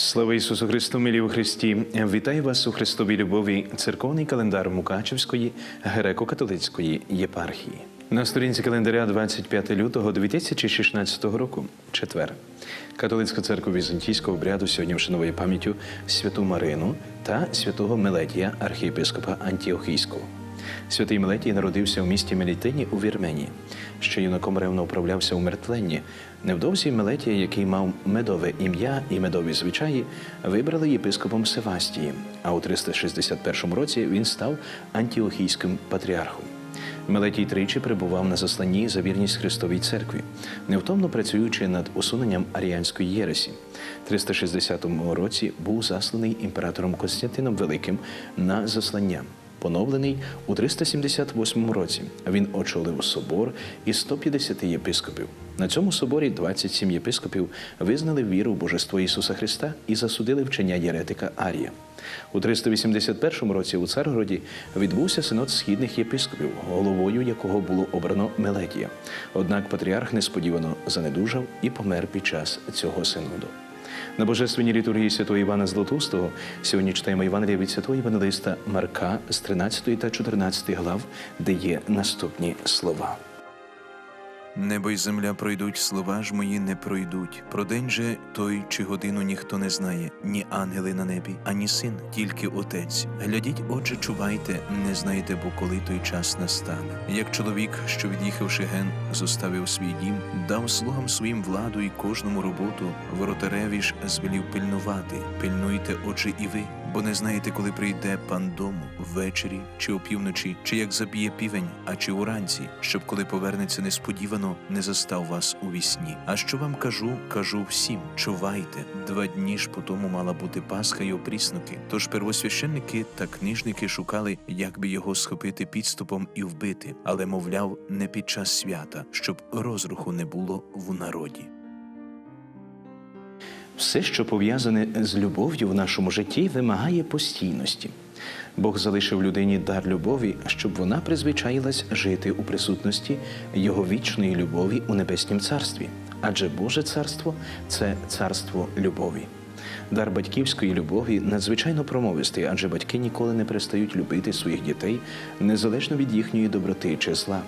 Слава Ісусу Христу, милі у Христі! Вітаю вас у Христовій любові, церковний календар Мукачевської греко-католицької єпархії. На сторінці календаря 25 лютого 2016 року, четвер. Католицька церква візантійського обряду сьогодні вшановує пам'яттю святу Марину та святого Мелетія, архієпископа Антіохійського. Святий Мелетій народився в місті Мелітині у Вірменії. Ще юнаком ревно управлявся у мертвленні. Невдовзі Мелетія, який мав медове ім'я і медові звичаї, вибрали єпископом Севастії. А у 361 році він став антіохійським патріархом. Мелетій тричі перебував на засланні за вірність Христовій церкві, невтомно працюючи над усуненням аріанської єресі. 360 році був засланий імператором Константином Великим на заслання. Поновлений у 378 році. Він очолив собор із 150 єпископів. На цьому соборі 27 єпископів визнали віру в Божество Ісуса Христа і засудили вчення єретика Арія. У 381 році у Царгороді відбувся синод східних єпископів, головою якого було обрано Мелетія. Однак патріарх несподівано занедужав і помер під час цього синоду. На божественній літургії святого Івана Златоустого сьогодні читаємо Івангелія від святого Євангелиста Марка з 13 та 14 глав, де є наступні слова. Небо й земля пройдуть, слова ж мої не пройдуть. Про день же той чи годину ніхто не знає, ні ангели на небі, ані син, тільки отець. Глядіть, отже, чувайте, не знаєте, бо коли той час настане. Як чоловік, що від'їхавши ген, зоставив свій дім, дав слугам своїм владу і кожному роботу, воротареві ж звелів пильнувати. Пильнуйте, отже, і ви, бо не знаєте, коли прийде пан дому ввечері чи опівночі, чи як заб'є півень, а чи уранці, щоб коли повернеться несподівано, не застав вас у вісні. А що вам кажу, кажу всім: чувайте. Два дні ж по тому мала бути Пасха й опрісники. Тож первосвященники та книжники шукали, як би його схопити підступом і вбити, але мовляв, не під час свята, щоб розруху не було в народі. Все, що пов'язане з любов'ю в нашому житті, вимагає постійності. Бог залишив людині дар любові, щоб вона призвичаїлась жити у присутності Його вічної любові у небеснім царстві. Адже Боже царство це царство любові. Дар батьківської любові надзвичайно промовистий, адже батьки ніколи не перестають любити своїх дітей незалежно від їхньої доброти чи зла.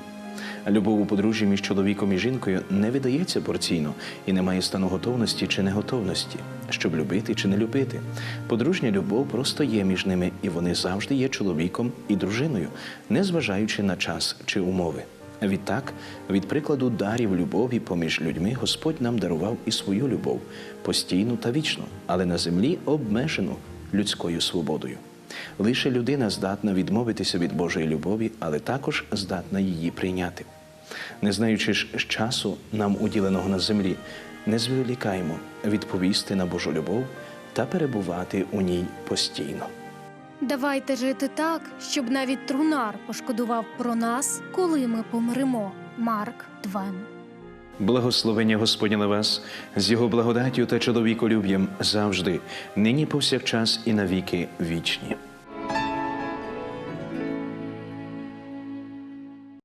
Любов у подружжі між чоловіком і жінкою не видається порційно і не має стану готовності чи неготовності, щоб любити чи не любити. Подружня любов просто є між ними, і вони завжди є чоловіком і дружиною, незважаючи на час чи умови. Відтак, від прикладу дарів любові поміж людьми Господь нам дарував і свою любов постійну та вічну, але на землі обмежену людською свободою. Лише людина здатна відмовитися від Божої любові, але також здатна її прийняти. Не знаючи ж часу, нам уділеного на землі, не зволікаємо відповісти на Божу любов та перебувати у ній постійно. Давайте жити так, щоб навіть трунар пошкодував про нас, коли ми помремо. Марк Твен. Благословення Господня на вас з його благодаттю та чоловіколюб'ям завжди, нині повсякчас і навіки вічні.